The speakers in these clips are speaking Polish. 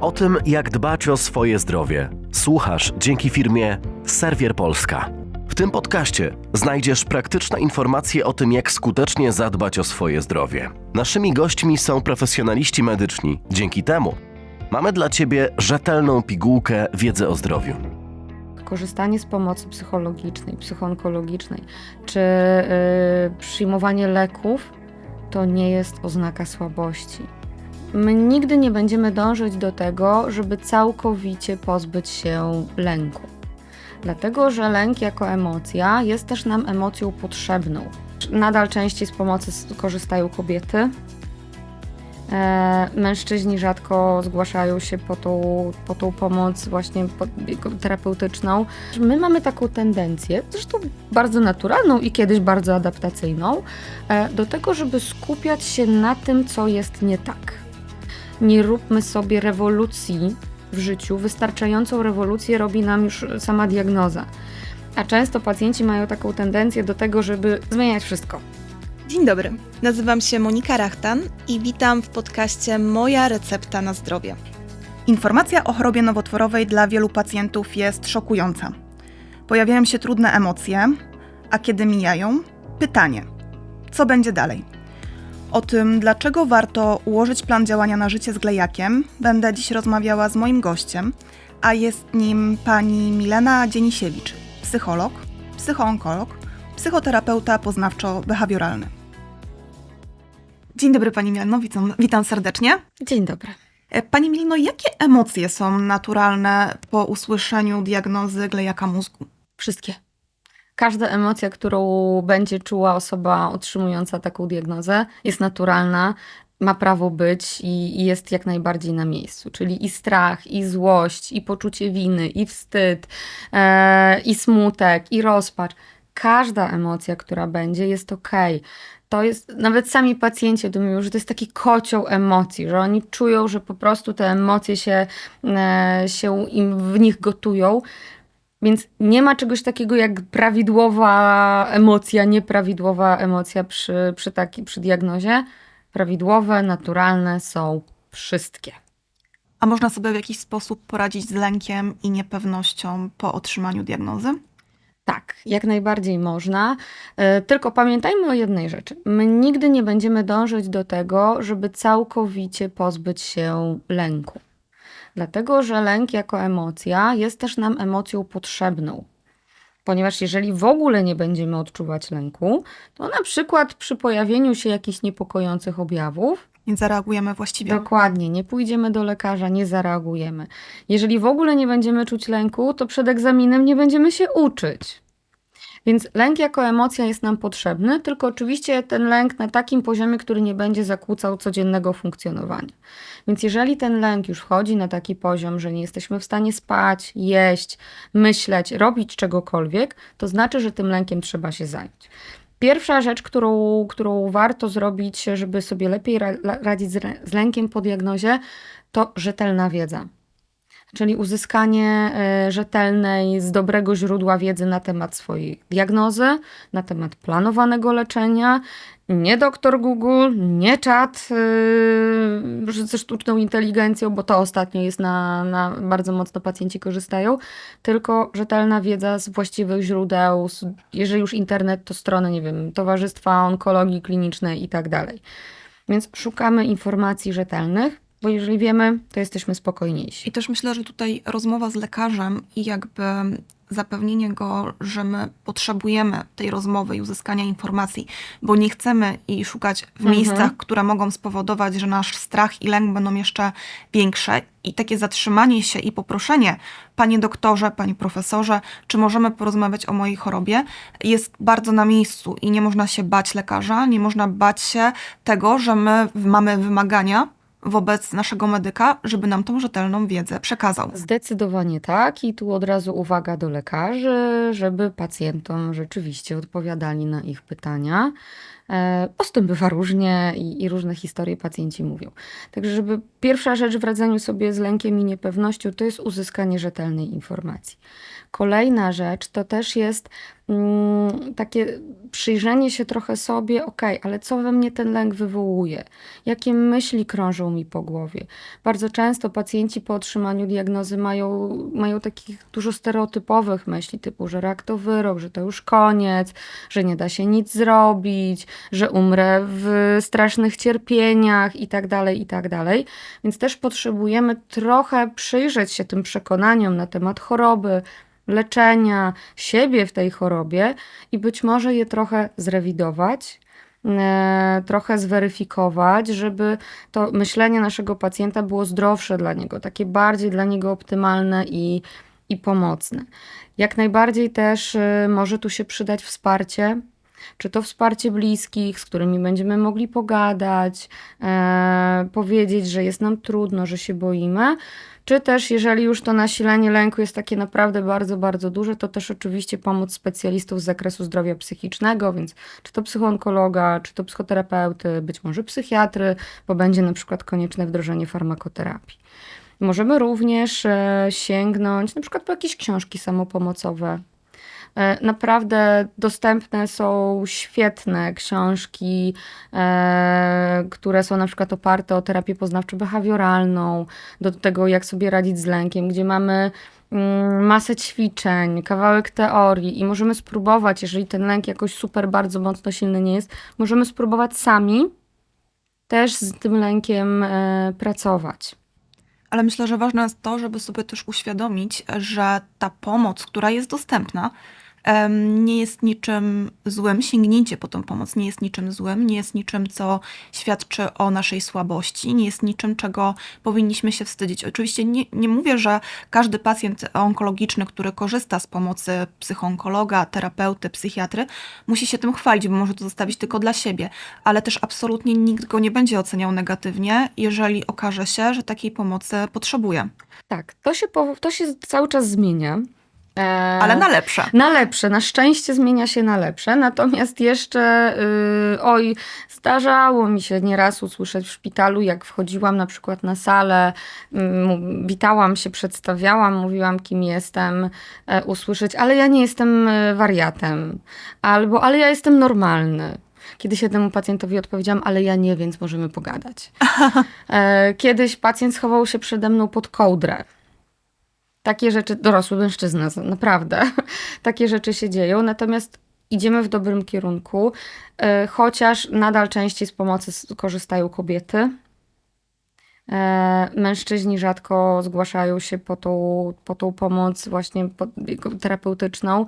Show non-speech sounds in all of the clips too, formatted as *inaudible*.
O tym, jak dbać o swoje zdrowie, słuchasz dzięki firmie Serwier Polska. W tym podcaście znajdziesz praktyczne informacje o tym, jak skutecznie zadbać o swoje zdrowie. Naszymi gośćmi są profesjonaliści medyczni. Dzięki temu mamy dla Ciebie rzetelną pigułkę wiedzy o zdrowiu. korzystanie z pomocy psychologicznej, psychoonkologicznej, czy y, przyjmowanie leków to nie jest oznaka słabości. My nigdy nie będziemy dążyć do tego, żeby całkowicie pozbyć się lęku. Dlatego, że lęk jako emocja jest też nam emocją potrzebną. Nadal częściej z pomocy korzystają kobiety, E, Mężczyźni rzadko zgłaszają się po tą, po tą pomoc właśnie terapeutyczną. My mamy taką tendencję, zresztą bardzo naturalną i kiedyś bardzo adaptacyjną, e, do tego, żeby skupiać się na tym, co jest nie tak. Nie róbmy sobie rewolucji w życiu. Wystarczającą rewolucję robi nam już sama diagnoza. A często pacjenci mają taką tendencję do tego, żeby zmieniać wszystko. Dzień dobry, nazywam się Monika Rachtan i witam w podcaście Moja recepta na zdrowie. Informacja o chorobie nowotworowej dla wielu pacjentów jest szokująca. Pojawiają się trudne emocje, a kiedy mijają, pytanie: co będzie dalej? O tym, dlaczego warto ułożyć plan działania na życie z glejakiem, będę dziś rozmawiała z moim gościem, a jest nim pani Milena Dzienisiewicz, psycholog, psychoonkolog, psychoterapeuta poznawczo-behawioralny. Dzień dobry Pani Mileno, witam, witam serdecznie. Dzień dobry. E, Pani Milino, jakie emocje są naturalne po usłyszeniu diagnozy glejaka mózgu? Wszystkie. Każda emocja, którą będzie czuła osoba otrzymująca taką diagnozę, jest naturalna, ma prawo być i, i jest jak najbardziej na miejscu. Czyli i strach, i złość, i poczucie winy, i wstyd, e, i smutek, i rozpacz. Każda emocja, która będzie, jest okej. To jest, nawet sami pacjenci mówią, że to jest taki kocioł emocji, że oni czują, że po prostu te emocje się, e, się im w nich gotują. Więc nie ma czegoś takiego jak prawidłowa emocja, nieprawidłowa emocja przy, przy, taki, przy diagnozie. Prawidłowe, naturalne są wszystkie. A można sobie w jakiś sposób poradzić z lękiem i niepewnością po otrzymaniu diagnozy? Tak, jak najbardziej można. E, Tylko pamiętajmy o jednej rzeczy. My nigdy nie będziemy dążyć do tego, żeby całkowicie pozbyć się lęku. Dlatego, że lęk jako emocja jest też nam emocją potrzebną. Ponieważ jeżeli w ogóle nie będziemy odczuwać lęku, to na przykład przy pojawieniu się jakichś niepokojących objawów, Nie zareagujemy właściwie. Dokładnie, nie pójdziemy do lekarza, nie zareagujemy. Jeżeli w ogóle nie będziemy czuć lęku, to przed egzaminem nie będziemy się uczyć. Więc lęk jako emocja jest nam potrzebny, tylko oczywiście ten lęk na takim poziomie, który nie będzie zakłócał codziennego funkcjonowania. Więc jeżeli ten lęk już wchodzi na taki poziom, że nie jesteśmy w stanie spać, jeść, myśleć, robić czegokolwiek, to znaczy, że tym lękiem trzeba się zająć. Pierwsza rzecz, którą, którą warto zrobić, żeby sobie lepiej radzić z lękiem po diagnozie, to rzetelna wiedza. Czyli uzyskanie e, rzetelnej, z dobrego źródła wiedzy na temat swojej diagnozy, na temat planowanego leczenia. Nie doktor Google, nie czat yy, ze sztuczną inteligencją, bo to ostatnio jest na, na bardzo mocno pacjenci korzystają, tylko rzetelna wiedza z właściwych źródeł, z, jeżeli już internet, to strony, nie wiem, Towarzystwa Onkologii Klinicznej i tak dalej. Więc szukamy informacji rzetelnych, bo jeżeli wiemy, to jesteśmy spokojniejsi. I też myślę, że tutaj rozmowa z lekarzem i jakby zapewnienie go, że my potrzebujemy tej rozmowy i uzyskania informacji, bo nie chcemy jej szukać w Mhm. miejscach, które mogą spowodować, że nasz strach i lęk będą jeszcze większe. I takie zatrzymanie się i poproszenie, panie doktorze, panie profesorze, czy możemy porozmawiać o mojej chorobie, jest bardzo na miejscu i nie można się bać lekarza, nie można bać się tego, że my mamy wymagania wobec naszego medyka, żeby nam tą rzetelną wiedzę przekazał. Zdecydowanie tak i tu od razu uwaga do lekarzy, żeby pacjentom rzeczywiście odpowiadali na ich pytania. E, Bo z tym bywa różnie i, i różne historie pacjenci mówią. Także, żeby pierwsza rzecz w radzeniu sobie z lękiem i niepewnością to jest uzyskanie rzetelnej informacji. Kolejna rzecz to też jest takie przyjrzenie się trochę sobie, ok, ale co we mnie ten lęk wywołuje? Jakie myśli krążą mi po głowie? Bardzo często pacjenci po otrzymaniu diagnozy mają, mają takich dużo stereotypowych myśli, typu, że rak to wyrok, że to już koniec, że nie da się nic zrobić, że umrę w strasznych cierpieniach i tak dalej, i tak dalej. Więc też potrzebujemy trochę przyjrzeć się tym przekonaniom na temat choroby, leczenia siebie w tej chorobie i być może je trochę zrewidować, e, trochę zweryfikować, żeby to myślenie naszego pacjenta było zdrowsze dla niego, takie bardziej dla niego optymalne i, i pomocne. Jak najbardziej też e, może tu się przydać wsparcie. Czy to wsparcie bliskich, z którymi będziemy mogli pogadać, e, powiedzieć, że jest nam trudno, że się boimy, czy też, jeżeli już to nasilenie lęku jest takie naprawdę bardzo, bardzo duże, to też oczywiście pomóc specjalistów z zakresu zdrowia psychicznego, więc czy to psychoonkologa, czy to psychoterapeuty, być może psychiatry, bo będzie na przykład konieczne wdrożenie farmakoterapii. Możemy również e, sięgnąć na przykład po jakieś książki samopomocowe. E, Naprawdę dostępne są świetne książki, e, które są na przykład oparte o terapię poznawczo-behawioralną, do tego jak sobie radzić z lękiem, gdzie mamy mm, masę ćwiczeń, kawałek teorii i możemy spróbować, jeżeli ten lęk jakoś super bardzo mocno silny nie jest, możemy spróbować sami też z tym lękiem e, pracować. Ale myślę, że ważne jest to, żeby sobie też uświadomić, że ta pomoc, która jest dostępna, nie jest niczym złym. Sięgnięcie po tą pomoc nie jest niczym złym, nie jest niczym, co świadczy o naszej słabości, nie jest niczym, czego powinniśmy się wstydzić. Oczywiście nie, nie mówię, że każdy pacjent onkologiczny, który korzysta z pomocy psychoonkologa, terapeuty, psychiatry, musi się tym chwalić, bo może to zostawić tylko dla siebie, ale też absolutnie nikt go nie będzie oceniał negatywnie, jeżeli okaże się, że takiej pomocy potrzebuje. Tak, to się, to się cały czas zmienia. E, Ale na lepsze. Na lepsze, na szczęście zmienia się na lepsze, natomiast jeszcze, yy, oj, zdarzało mi się nieraz usłyszeć w szpitalu, jak wchodziłam na przykład na salę, mm, witałam się, przedstawiałam, mówiłam kim jestem, e, usłyszeć, ale ja nie jestem e, wariatem, albo ale ja jestem normalny. Kiedyś jednemu pacjentowi odpowiedziałam, ale ja nie, więc możemy pogadać. *laughs* E, Kiedyś pacjent schował się przede mną pod kołdrę. Takie rzeczy, dorosły mężczyzna, naprawdę, *laughs* takie rzeczy się dzieją, natomiast idziemy w dobrym kierunku, e, chociaż nadal częściej z pomocy korzystają kobiety. E, Mężczyźni rzadko zgłaszają się po tą, po tą pomoc właśnie terapeutyczną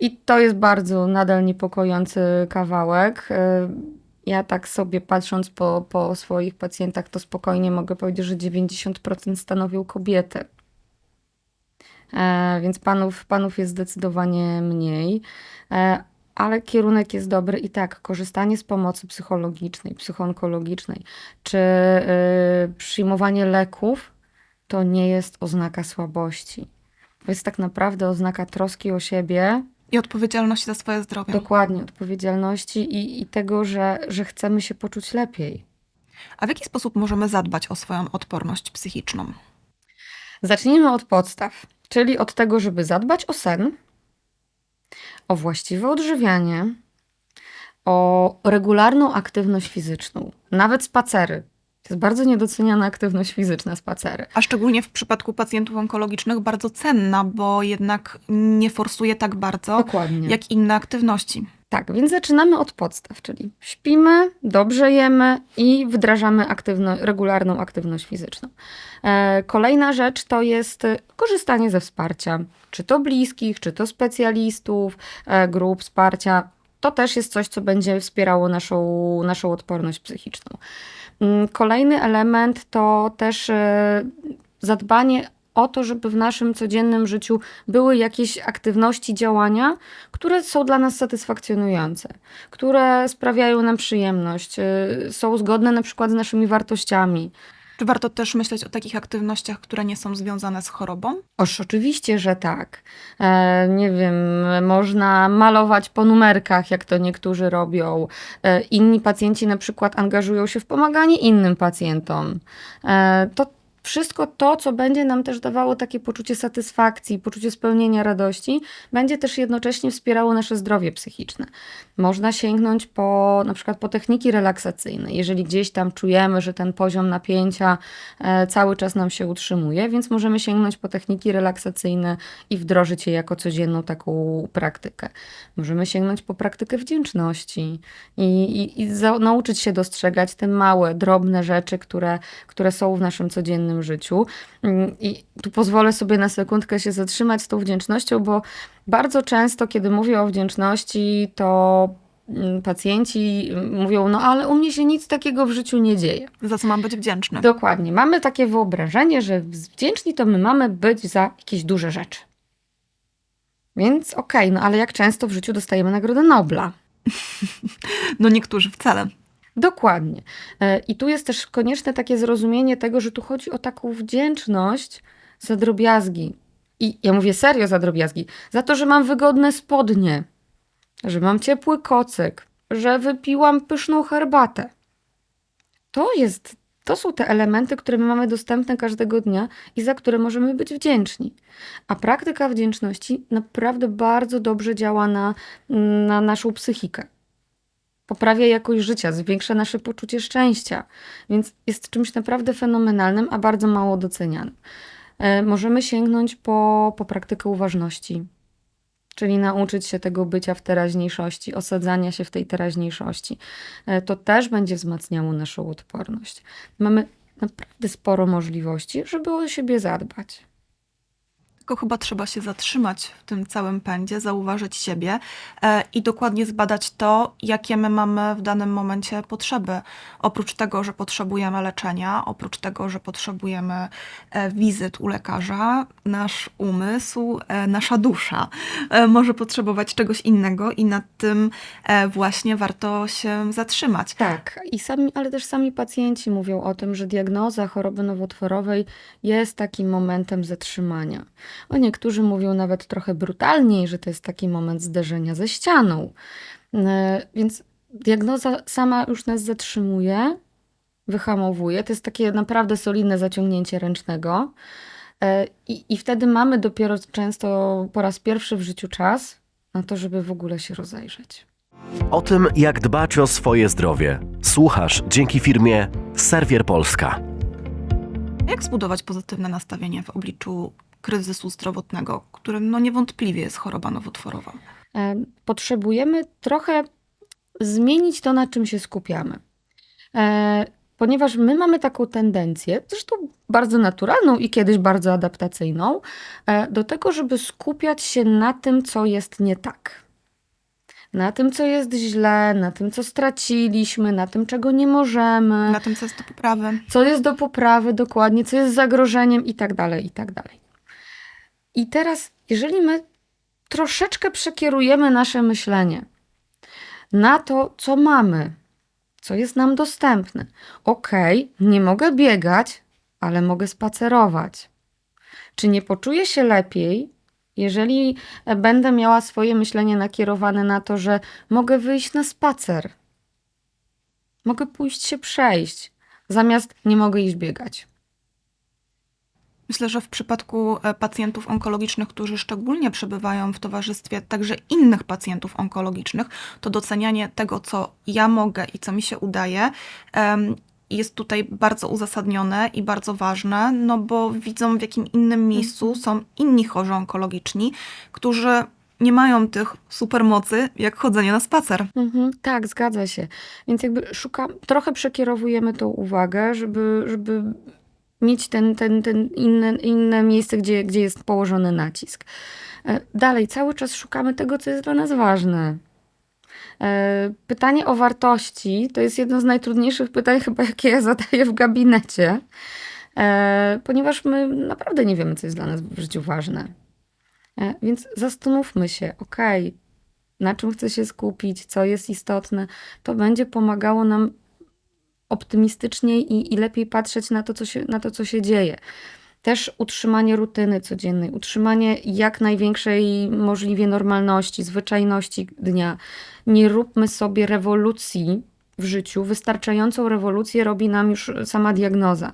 i to jest bardzo nadal niepokojący kawałek. E, Ja tak sobie patrząc po, po swoich pacjentach, to spokojnie mogę powiedzieć, że 90% stanowią kobiety. E, więc panów, panów jest zdecydowanie mniej. E, ale kierunek jest dobry i tak, korzystanie z pomocy psychologicznej, psychoonkologicznej, czy y, przyjmowanie leków, to nie jest oznaka słabości. To jest tak naprawdę oznaka troski o siebie, I odpowiedzialność za swoje zdrowie. dokładnie odpowiedzialności i, i tego, że, że chcemy się poczuć lepiej. A w jaki sposób możemy zadbać o swoją odporność psychiczną? Zacznijmy od podstaw, czyli od tego, żeby zadbać o sen, o właściwe odżywianie, o regularną aktywność fizyczną, nawet spacery. To jest bardzo niedoceniana aktywność fizyczna, spacery. A szczególnie w przypadku pacjentów onkologicznych bardzo cenna, bo jednak nie forsuje tak bardzo Dokładnie. jak inne aktywności. Tak, więc zaczynamy od podstaw, czyli śpimy, dobrze jemy i wdrażamy aktywno, regularną aktywność fizyczną. E, kolejna rzecz to jest korzystanie ze wsparcia, czy to bliskich, czy to specjalistów, e, grup wsparcia. To też jest coś, co będzie wspierało naszą, naszą odporność psychiczną. Mm, Kolejny element to też e, zadbanie o to, żeby w naszym codziennym życiu były jakieś aktywności, działania, które są dla nas satysfakcjonujące, które sprawiają nam przyjemność, y, są zgodne na przykład z naszymi wartościami. Czy warto też myśleć o takich aktywnościach, które nie są związane z chorobą? Oż oczywiście, że tak. E, nie wiem, można malować po numerkach, jak to niektórzy robią. E, inni pacjenci na przykład angażują się w pomaganie innym pacjentom. E, to wszystko to, co będzie nam też dawało takie poczucie satysfakcji, poczucie spełnienia, radości, będzie też jednocześnie wspierało nasze zdrowie psychiczne. Można sięgnąć po na przykład po techniki relaksacyjne, jeżeli gdzieś tam czujemy, że ten poziom napięcia e, cały czas nam się utrzymuje, więc możemy sięgnąć po techniki relaksacyjne i wdrożyć je jako codzienną taką praktykę. Możemy sięgnąć po praktykę wdzięczności i, i, i nauczyć się dostrzegać te małe, drobne rzeczy, które, które są w naszym codziennym życiu. Mm, I tu pozwolę sobie na sekundkę się zatrzymać z tą wdzięcznością, bo bardzo często, kiedy mówię o wdzięczności, to mm, pacjenci mówią, no ale u mnie się nic takiego w życiu nie dzieje. Za co mam być wdzięczny? Dokładnie. Mamy takie wyobrażenie, że wdzięczni to my mamy być za jakieś duże rzeczy. Więc okej, no ale jak często w życiu dostajemy Nagrodę Nobla? *laughs* No niektórzy wcale. Dokładnie. E, I tu jest też konieczne takie zrozumienie tego, że tu chodzi o taką wdzięczność za drobiazgi. I ja mówię serio za drobiazgi. Za to, że mam wygodne spodnie, że mam ciepły kocyk, że wypiłam pyszną herbatę. To jest, to są te elementy, które my mamy dostępne każdego dnia i za które możemy być wdzięczni. A praktyka wdzięczności naprawdę bardzo dobrze działa na, na naszą psychikę poprawia jakość życia, zwiększa nasze poczucie szczęścia, więc jest czymś naprawdę fenomenalnym, a bardzo mało docenianym. E, możemy sięgnąć po, po praktykę uważności, czyli nauczyć się tego bycia w teraźniejszości, osadzania się w tej teraźniejszości. E, to też będzie wzmacniało naszą odporność. Mamy naprawdę sporo możliwości, żeby o siebie zadbać. Tylko chyba trzeba się zatrzymać w tym całym pędzie, zauważyć siebie e, i dokładnie zbadać to, jakie my mamy w danym momencie potrzeby. Oprócz tego, że potrzebujemy leczenia, oprócz tego, że potrzebujemy e, wizyt u lekarza, nasz umysł, e, nasza dusza może potrzebować czegoś innego i nad tym właśnie warto się zatrzymać. Tak, i sami, ale też sami pacjenci mówią o tym, że diagnoza choroby nowotworowej jest takim momentem zatrzymania. O niektórzy mówią nawet trochę brutalniej, że to jest taki moment zderzenia ze ścianą. E, Więc diagnoza sama już nas zatrzymuje, wyhamowuje. To jest takie naprawdę solidne zaciągnięcie ręcznego. E, I, I wtedy mamy dopiero często po raz pierwszy w życiu czas na to, żeby w ogóle się rozejrzeć. O tym, jak dbać o swoje zdrowie, słuchasz dzięki firmie Serwier Polska. Jak zbudować pozytywne nastawienie w obliczu kryzysu zdrowotnego, którym no niewątpliwie jest choroba nowotworowa? Potrzebujemy trochę zmienić to, na czym się skupiamy. E, Ponieważ my mamy taką tendencję, zresztą bardzo naturalną i kiedyś bardzo adaptacyjną, e, do tego, żeby skupiać się na tym, co jest nie tak. Na tym, co jest źle, na tym, co straciliśmy, na tym, czego nie możemy, Na tym, co jest do poprawy. co jest do poprawy dokładnie, co jest zagrożeniem i tak dalej, i tak dalej. I teraz, jeżeli my troszeczkę przekierujemy nasze myślenie na to, co mamy, co jest nam dostępne. Okej, nie mogę biegać, ale mogę spacerować. Czy nie poczuję się lepiej, jeżeli będę miała swoje myślenie nakierowane na to, że mogę wyjść na spacer? Mogę pójść się przejść, zamiast nie mogę iść biegać. Myślę, że w przypadku e, pacjentów onkologicznych, którzy szczególnie przebywają w towarzystwie także innych pacjentów onkologicznych, to docenianie tego, co ja mogę i co mi się udaje, jest tutaj bardzo uzasadnione i bardzo ważne, no bo widzą w jakim innym miejscu są inni chorzy onkologiczni, którzy nie mają tych supermocy jak chodzenie na spacer. Mhm, tak, zgadza się. Więc jakby szukam, trochę przekierowujemy tą uwagę, żeby, żeby mieć ten, ten, ten inne, inne miejsce, gdzie, gdzie jest położony nacisk. E, Dalej, cały czas szukamy tego, co jest dla nas ważne. E, Pytanie o wartości to jest jedno z najtrudniejszych pytań, *laughs* chyba jakie ja zadaję w gabinecie, e, ponieważ my naprawdę nie wiemy, co jest dla nas w życiu ważne. Więc zastanówmy się, okej, na czym chcę się skupić, co jest istotne. To będzie pomagało nam optymistycznie i, i lepiej patrzeć na to, co się, na to, co się dzieje. Też utrzymanie rutyny codziennej, utrzymanie jak największej możliwie normalności, zwyczajności dnia. Nie róbmy sobie rewolucji w życiu. Wystarczającą rewolucję robi nam już sama diagnoza.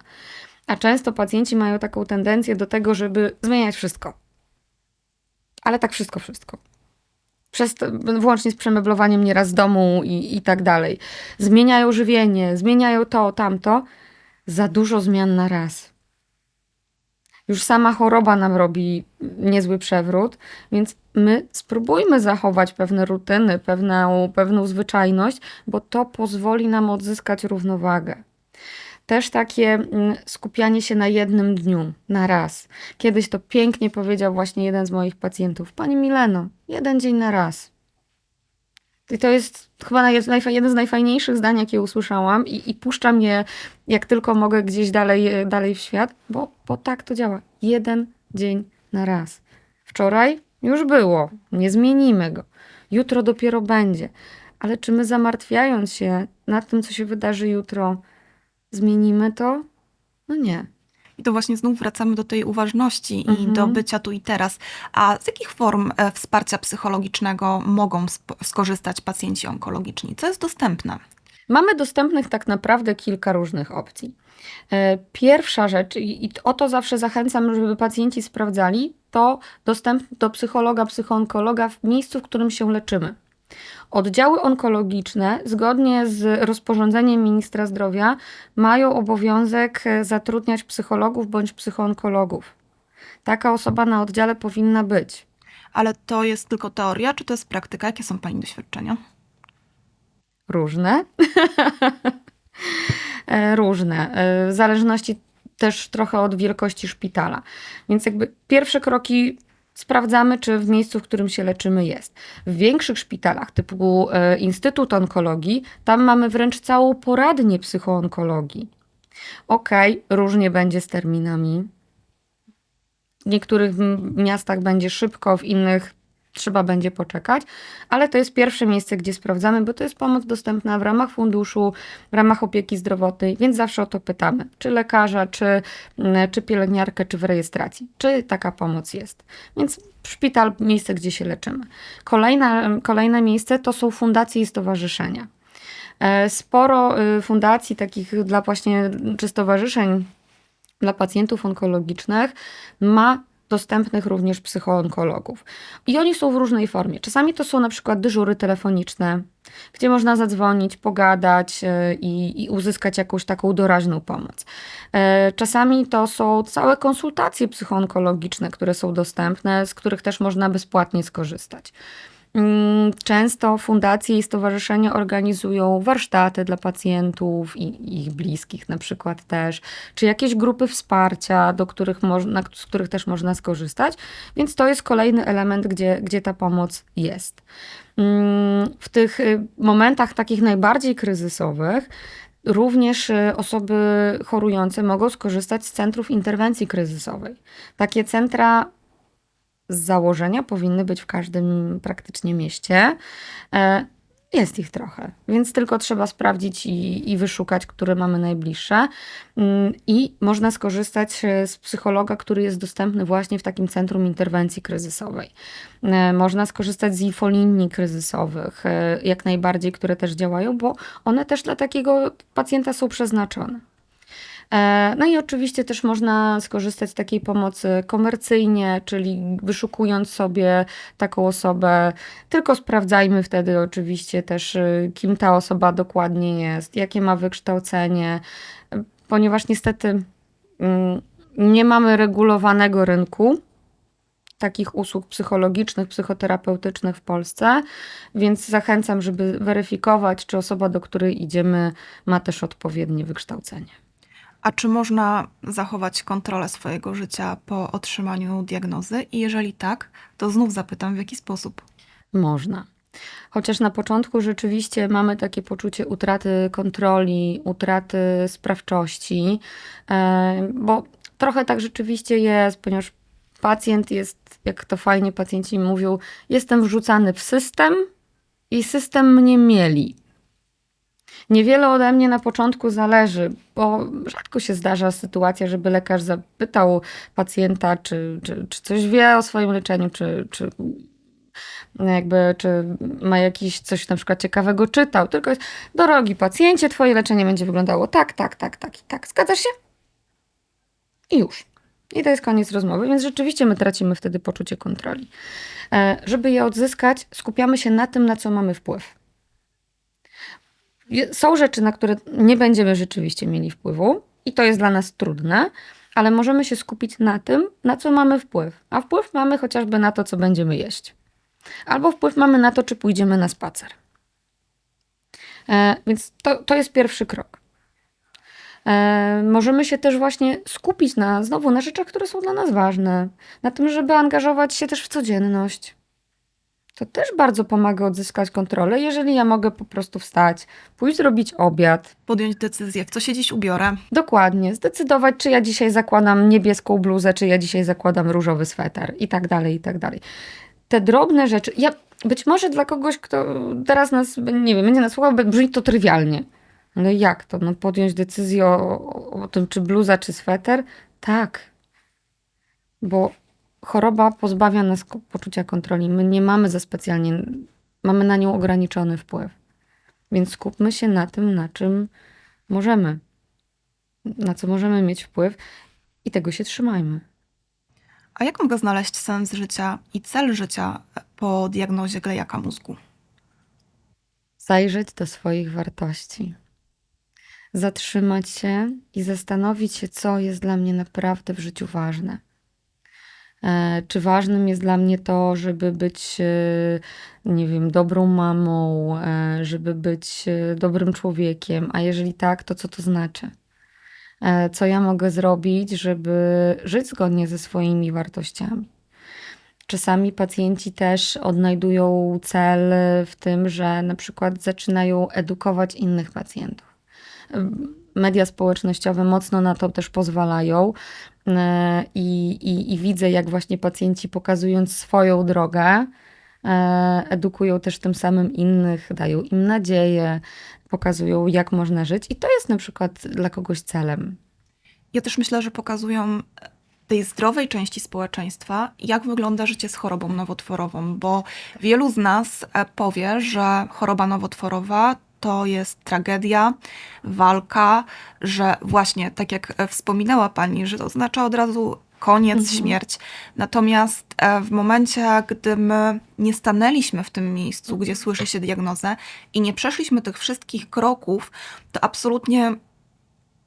A często pacjenci mają taką tendencję do tego, żeby zmieniać wszystko. Ale tak wszystko, wszystko. Przez to, włącznie z przemeblowaniem nieraz domu i, i tak dalej. Zmieniają żywienie, zmieniają to, tamto. Za dużo zmian na raz. Już sama choroba nam robi niezły przewrót, więc my spróbujmy zachować pewne rutyny, pewną, pewną zwyczajność, bo to pozwoli nam odzyskać równowagę. Też takie mm, skupianie się na jednym dniu, na raz. Kiedyś to pięknie powiedział właśnie jeden z moich pacjentów. Pani Mileno, jeden dzień na raz. I to jest chyba jeden z najfajniejszych zdań, jakie usłyszałam i, i puszczam je jak tylko mogę gdzieś dalej, e, dalej w świat, bo, bo tak to działa. Jeden dzień na raz. Wczoraj już było, nie zmienimy go. Jutro dopiero będzie. Ale czy my zamartwiając się nad tym, co się wydarzy jutro, zmienimy to? No nie. I to właśnie znów wracamy do tej uważności i Mhm. do bycia tu i teraz. A z jakich form e, wsparcia psychologicznego mogą skorzystać pacjenci onkologiczni? Co jest dostępne? Mamy dostępnych tak naprawdę kilka różnych opcji. E, Pierwsza rzecz, i i o to zawsze zachęcam, żeby pacjenci sprawdzali, to dostęp do psychologa, psychoonkologa w miejscu, w którym się leczymy. Oddziały onkologiczne, zgodnie z rozporządzeniem ministra zdrowia, mają obowiązek e, zatrudniać psychologów bądź psychoonkologów. Taka osoba na oddziale powinna być. Ale to jest tylko teoria, czy to jest praktyka? Jakie są Pani doświadczenia? Różne. *laughs* E, Różne. E, W zależności też trochę od wielkości szpitala. Więc jakby pierwsze kroki sprawdzamy, czy w miejscu, w którym się leczymy jest. W większych szpitalach typu e, Instytut Onkologii, tam mamy wręcz całą poradnię psychoonkologii. Okej, różnie będzie z terminami. W niektórych miastach będzie szybko, w innych trzeba będzie poczekać, ale to jest pierwsze miejsce, gdzie sprawdzamy, bo to jest pomoc dostępna w ramach funduszu, w ramach opieki zdrowotnej, więc zawsze o to pytamy, czy lekarza, czy, mm, czy pielęgniarkę, czy w rejestracji, czy taka pomoc jest. Więc szpital, miejsce, gdzie się leczymy. Kolejna, kolejne miejsce to są fundacje i stowarzyszenia. E, Sporo y, fundacji takich dla właśnie czy stowarzyszeń dla pacjentów onkologicznych ma dostępnych również psychoonkologów. I oni są w różnej formie. Czasami to są na przykład dyżury telefoniczne, gdzie można zadzwonić, pogadać y, i, i uzyskać jakąś taką doraźną pomoc. E, Czasami to są całe konsultacje psychoonkologiczne, które są dostępne, z których też można bezpłatnie skorzystać. Mm, Często fundacje i stowarzyszenia organizują warsztaty dla pacjentów i ich bliskich na przykład też, czy jakieś grupy wsparcia, do których można, z których też można skorzystać, więc to jest kolejny element, gdzie, gdzie ta pomoc jest. Mm, W tych y, momentach takich najbardziej kryzysowych również y, osoby chorujące mogą skorzystać z centrów interwencji kryzysowej. Takie centra z założenia powinny być w każdym praktycznie mieście. E, Jest ich trochę, więc tylko trzeba sprawdzić i, i wyszukać, które mamy najbliższe. Mm, I można skorzystać e, z psychologa, który jest dostępny właśnie w takim centrum interwencji kryzysowej. E, Można skorzystać z infolinii kryzysowych, jak najbardziej, które też działają, bo one też dla takiego pacjenta są przeznaczone. E, No i oczywiście też można skorzystać z takiej pomocy komercyjnie, czyli wyszukując sobie taką osobę, tylko sprawdzajmy wtedy oczywiście też, y, kim ta osoba dokładnie jest, jakie ma wykształcenie, ponieważ niestety mm, nie mamy regulowanego rynku takich usług psychologicznych, psychoterapeutycznych w Polsce, więc zachęcam, żeby weryfikować, czy osoba, do której idziemy, ma też odpowiednie wykształcenie. A czy można zachować kontrolę swojego życia po otrzymaniu diagnozy? I jeżeli tak, to znów zapytam, w jaki sposób? Można. Chociaż na początku rzeczywiście mamy takie poczucie utraty kontroli, utraty sprawczości, e, bo trochę tak rzeczywiście jest, ponieważ pacjent jest, jak to fajnie pacjenci mówią, jestem wrzucany w system i system mnie mieli. Niewiele ode mnie na początku zależy, bo rzadko się zdarza sytuacja, żeby lekarz zapytał pacjenta, czy, czy, czy coś wie o swoim leczeniu, czy, czy jakby, czy ma jakiś coś na przykład ciekawego czytał, tylko jest, drogi pacjencie, twoje leczenie będzie wyglądało tak, tak, tak, tak i tak. Zgadzasz się? I już. I to jest koniec rozmowy, więc rzeczywiście my tracimy wtedy poczucie kontroli. E, Żeby je odzyskać, skupiamy się na tym, na co mamy wpływ. Są rzeczy, na które nie będziemy rzeczywiście mieli wpływu, i to jest dla nas trudne, ale możemy się skupić na tym, na co mamy wpływ. A wpływ mamy chociażby na to, co będziemy jeść. Albo wpływ mamy na to, czy pójdziemy na spacer. E, więc to, to jest pierwszy krok. E, możemy się też właśnie skupić na, znowu, na rzeczach, które są dla nas ważne. Na tym, żeby angażować się też w codzienność. To też bardzo pomaga odzyskać kontrolę, jeżeli ja mogę po prostu wstać, pójść zrobić obiad, Podjąć decyzję, w co się dziś ubiorę. Dokładnie. Zdecydować, czy ja dzisiaj zakładam niebieską bluzę, czy ja dzisiaj zakładam różowy sweter i tak dalej, i tak dalej. Te drobne rzeczy. Ja, być może dla kogoś, kto teraz nas, nie wiem, będzie nas słuchał, brzmi to trywialnie. Ale jak to? No podjąć decyzję o, o tym, czy bluza, czy sweter? Tak. Bo choroba pozbawia nas poczucia kontroli. My nie mamy za specjalnie, mamy na nią ograniczony wpływ. Więc skupmy się na tym, na czym możemy na co możemy mieć wpływ i tego się trzymajmy. A jak mogę znaleźć sens życia i cel życia po diagnozie glejaka mózgu? Zajrzeć do swoich wartości. Zatrzymać się i zastanowić się, co jest dla mnie naprawdę w życiu ważne. E, Czy ważnym jest dla mnie to, żeby być, e, nie wiem, dobrą mamą, e, żeby być dobrym człowiekiem, a jeżeli tak, to co to znaczy? Co ja mogę zrobić, żeby żyć zgodnie ze swoimi wartościami? Czasami pacjenci też odnajdują cel w tym, że na przykład zaczynają edukować innych pacjentów. Media społecznościowe mocno na to też pozwalają i, i, i widzę, jak właśnie pacjenci pokazując swoją drogę, e, edukują też tym samym innych, dają im nadzieję, pokazują, jak można żyć, i to jest na przykład dla kogoś celem. Ja też myślę, że pokazują tej zdrowej części społeczeństwa, jak wygląda życie z chorobą nowotworową, bo wielu z nas e, powie, że choroba nowotworowa to jest tragedia, walka, że właśnie, tak jak e, wspominała Pani, że to oznacza od razu koniec, Mhm. śmierć. Natomiast e, w momencie, gdy my nie stanęliśmy w tym miejscu, gdzie słyszy się diagnozę i nie przeszliśmy tych wszystkich kroków, to absolutnie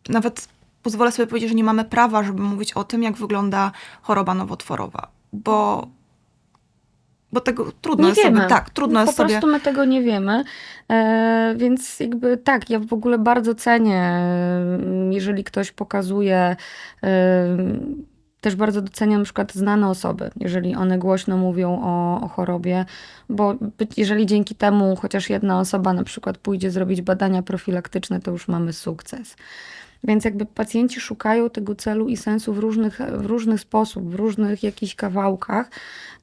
nawet pozwolę sobie powiedzieć, że nie mamy prawa, żeby mówić o tym, jak wygląda choroba nowotworowa, bo, bo tego trudno nie jest wiemy. sobie. Tak, trudno po jest sobie. prostu my tego nie wiemy. E, więc jakby tak, ja w ogóle bardzo cenię, e, jeżeli ktoś pokazuje. E, też bardzo doceniam na przykład znane osoby, jeżeli one głośno mówią o, o chorobie, bo jeżeli dzięki temu chociaż jedna osoba na przykład pójdzie zrobić badania profilaktyczne, to już mamy sukces. Więc jakby pacjenci szukają tego celu i sensu w różnych, w różny sposób, w różnych jakichś kawałkach.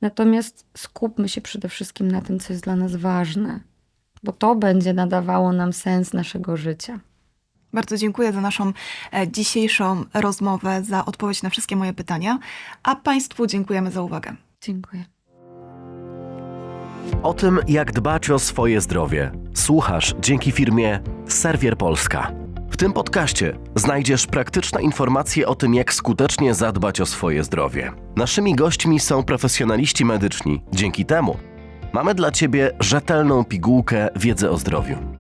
Natomiast skupmy się przede wszystkim na tym, co jest dla nas ważne, bo to będzie nadawało nam sens naszego życia. Bardzo dziękuję za naszą e, dzisiejszą rozmowę, za odpowiedź na wszystkie moje pytania, a Państwu dziękujemy za uwagę. Dziękuję. O tym, jak dbać o swoje zdrowie, słuchasz dzięki firmie Serwier Polska. W tym podcaście znajdziesz praktyczne informacje o tym, jak skutecznie zadbać o swoje zdrowie. Naszymi gośćmi są profesjonaliści medyczni. Dzięki temu mamy dla Ciebie rzetelną pigułkę wiedzy o zdrowiu.